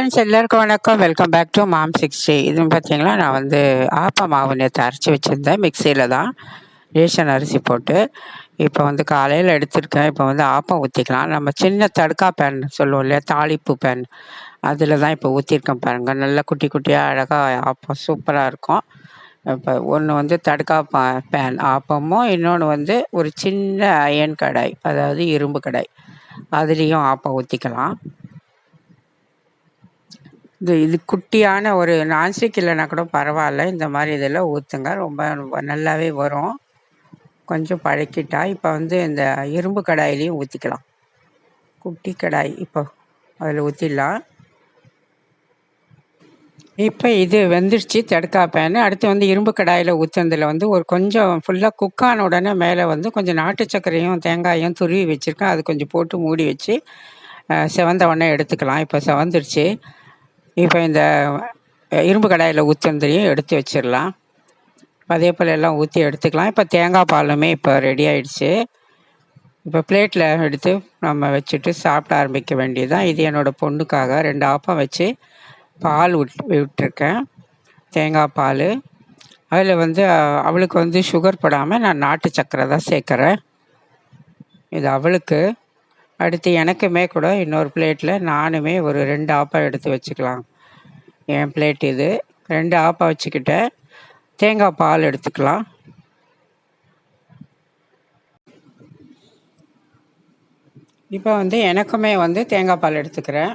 Friends எல்லாருக்கும் வணக்கம். Welcome back to mom sixty இதுன்னு பார்த்தீங்களா நான் வந்து ஆப்ப மாவு நேற்று அரைச்சி வச்சுருந்தேன். மிக்சியில் தான் ரேஷன் அரிசி போட்டு. இப்போ வந்து காலையில் எடுத்திருக்கேன். இப்போ வந்து ஆப்பம் ஊற்றிக்கலாம் நம்ம சின்ன தடுக்கா பேன் சொல்லுவோம் இல்லையா? தாளிப்பு பேன். அதில் தான் இப்போ ஊற்றிருக்கேன் பாருங்கள் நல்லா குட்டி குட்டியாக அழகாக ஆப்பம் சூப்பராக இருக்கும். இப்போ ஒன்று வந்து தடுக்கா பா பேன். ஆப்பமும் இன்னொன்று வந்து ஒரு சின்ன அயன் கடாய். அதாவது இரும்பு கடாய். அதுலேயும் ஆப்பம் ஊற்றிக்கலாம் இது இது குட்டியான ஒரு நான்ஸ்டிக் இல்லைனா கூட பரவாயில்ல. இந்த மாதிரி இதில் ஊற்றுங்க ரொம்ப நல்லாவே வரும். கொஞ்சம் பழக்கிட்டா இப்போ வந்து இந்த இரும்பு கடாயிலையும் ஊற்றிக்கலாம் குட்டி கடாய் இப்போ அதில் ஊற்றிடலாம் இப்போ இது வெந்துருச்சு தடுக்கா பேனு அடுத்து வந்து இரும்பு கடாயில் ஊற்றுனதில் வந்து ஒரு கொஞ்சம் ஃபுல்லாக குக்கான உடனே மேலே வந்து கொஞ்சம் நாட்டு சர்க்கரையும் தேங்காயும் துருவி வச்சுருக்கேன். அது கொஞ்சம் போட்டு மூடி வச்சு செவந்த உடனே எடுத்துக்கலாம். இப்போ செவந்துருச்சு. இப்போ இந்த இரும்பு கடாயில் ஊற்றுனதையும் எடுத்து வச்சிடலாம். அதே போல் எல்லாம் ஊற்றி எடுத்துக்கலாம். இப்போ தேங்காய் பாலுமே இப்போ ரெடி ஆயிடுச்சு. இப்போ பிளேட்டில் எடுத்து நம்ம வச்சுட்டு சாப்பிட ஆரம்பிக்க வேண்டியதுதான். இது என்னோடய பொண்ணுக்காக ரெண்டு ஆப்பம் வச்சு பால் விட் விட்டுருக்கேன். தேங்காய் பால். அதில் வந்து அவளுக்கு வந்து சுகர் போடாமல் நான் நாட்டு சக்கரை தான் சேர்க்குறேன். இது அவளுக்கு. அடுத்து எனக்குமே கூட இன்னொரு பிளேட்டில் நானுமே ஒரு ரெண்டு ஆப்பம் எடுத்து வச்சுக்கலாம். என் பிளேட் இது. ரெண்டு ஆப்பம் வச்சுக்கிட்டேன் தேங்காய் பால் எடுத்துக்கலாம். இப்போ வந்து எனக்குமே வந்து தேங்காய் பால் எடுத்துக்கிறேன்.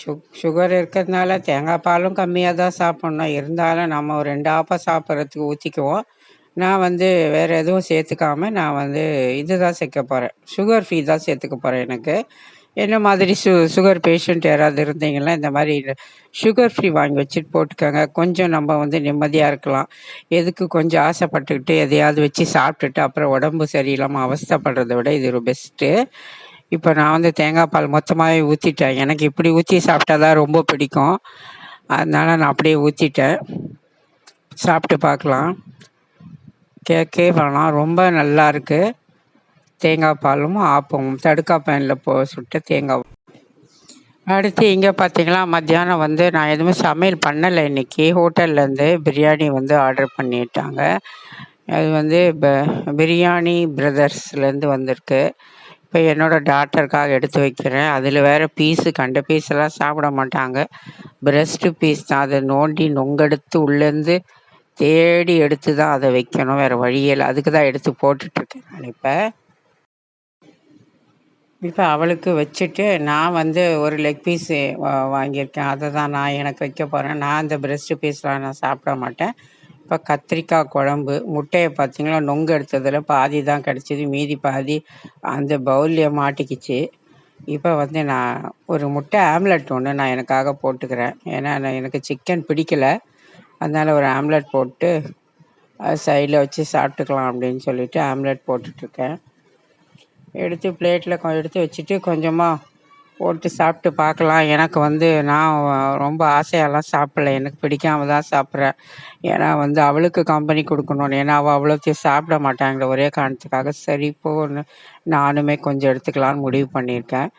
சு சுகர் இருக்கிறதுனால தேங்காய் பாலும் கம்மியாக தான் சாப்பிட்ணும். இருந்தாலும் நம்ம ஒரு ரெண்டு ஆப்பம் சாப்பிட்றதுக்கு ஊற்றிக்குவோம் நான் வந்து வேறு எதுவும் சேர்த்துக்காமல் நான் வந்து இது தான் சேர்க்க போகிறேன் சுகர் ஃப்ரீ தான் சேர்த்துக்க போகிறேன் எனக்கு. என்ன மாதிரி சு சுகர் பேஷண்ட் யாராவது இருந்தீங்கன்னா இந்த மாதிரி சுகர் ஃப்ரீ வாங்கி வச்சுட்டு போட்டுக்கோங்க. கொஞ்சம் நம்ம வந்து நிம்மதியாக இருக்கலாம். எதுக்கு கொஞ்சம் ஆசைப்பட்டுக்கிட்டு எதையாவது வச்சு சாப்பிட்டுட்டு அப்புறம் உடம்பு சரியில்லாமல் அவஸ்தப்படுறத விட இது ஒரு பெஸ்ட்டு இப்போ நான் வந்து தேங்காய் பால் மொத்தமாகவே ஊற்றிட்டேன் எனக்கு இப்படி ஊற்றி சாப்பிட்டா தான் ரொம்ப பிடிக்கும். அதனால் நான் அப்படியே ஊற்றிட்டேன் சாப்பிட்டு பார்க்கலாம். கேட்கவே வேணாம். ரொம்ப நல்லா இருக்குது தேங்காய் பாலும் ஆப்பமும் தடுக்கா பேனில் போ சுட்ட தேங்காய் அடுத்து இங்கே பார்த்தீங்களா மத்தியானம் வந்து நான் எதுவுமே சமையல் பண்ணலை இன்றைக்கி ஹோட்டல்லேருந்து பிரியாணி வந்து ஆர்டர் பண்ணிட்டாங்க. அது வந்து பிரியாணி பிரதர்ஸ்லேருந்து வந்திருக்கு. இப்போ என்னோடய டாக்டருக்காக எடுத்து வைக்கிறேன். அதில் வேறு பீஸு கண்ட பீஸெல்லாம் சாப்பிட மாட்டாங்க. பிரஸ்ட்டு பீஸ் தான். அதை நோண்டி நொங்கெடுத்து உள்ளேருந்து தேடி எடுத்து தான் அதை வைக்கணும். வேறு வழியில் அதுக்கு தான் எடுத்து போட்டுட்ருக்கேன் நான் இப்போ. இப்போ அவளுக்கு வச்சுட்டு நான் வந்து ஒரு லெக் பீஸு வாங்கியிருக்கேன். அதை தான் நான் எனக்கு வைக்க போகிறேன் நான் அந்த பிரெஸ்ட் பீஸ்லாம் நான் சாப்பிட மாட்டேன். இப்போ கத்திரிக்காய் குழம்பு முட்டையை பார்த்திங்கன்னா நொங்கு எடுத்ததில் பாதி தான் கிடச்சிது. மீதி பாதி அந்த பவுலில் மாட்டிக்கிச்சு. இப்போ வந்து நான் ஒரு முட்டை ஆம்லெட் ஒன்று நான் எனக்காக போட்டுக்கிறேன். ஏன்னா நான் எனக்கு சிக்கன் பிடிக்கலை. அதனால் ஒரு ஆம்லெட் போட்டு சைடில் வச்சு சாப்பிட்டுக்கலாம் அப்படின்னு சொல்லிட்டு ஆம்லெட் போட்டுட்ருக்கேன். எடுத்து பிளேட்டில் எடுத்து வச்சுட்டு கொஞ்சமாக போட்டு சாப்பிட்டு பார்க்கலாம். எனக்கு வந்து நான் ரொம்ப ஆசையெல்லாம் சாப்பிடல. எனக்கு பிடிக்காம தான் சாப்பிட்றேன் ஏன்னா வந்து அவளுக்கு கம்பெனி கொடுக்கணும் ஏன்னா அவள் அவ்வளோத்தையும் சாப்பிட மாட்டாங்களே ஒரே காரணத்துக்காக. சரி போன்னு நானுமே கொஞ்சம் எடுத்துக்கலான்னு முடிவு பண்ணியிருக்கேன்.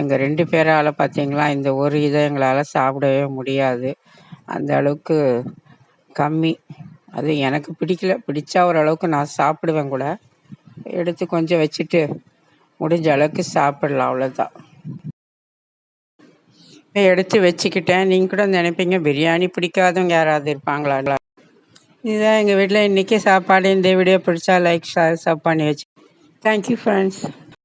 எங்கள் ரெண்டு பேரால் பார்த்தீங்களா இந்த ஒரு இதை எங்களால் சாப்பிடவே முடியாது. அந்த அளவுக்கு கம்மி. அது எனக்கு பிடிக்கல. பிடிச்சா ஓரளவுக்கு நான் சாப்பிடுவேன் கூட. எடுத்து கொஞ்சம் வச்சுட்டு முடிஞ்ச அளவுக்கு சாப்பிடலாம் அவ்வளோதான் எடுத்து வச்சுக்கிட்டேன். நீங்கள் கூட நினைப்பீங்க பிரியாணி பிடிக்காதவங்க யாராவது இருப்பாங்களா? இதுதான் எங்கள் வீட்டில் இன்றைக்கி சாப்பாடு. இந்த வீடியோ பிடிச்சா லைக் ஷேர் சப் பண்ணி வச்சு. Thank you friends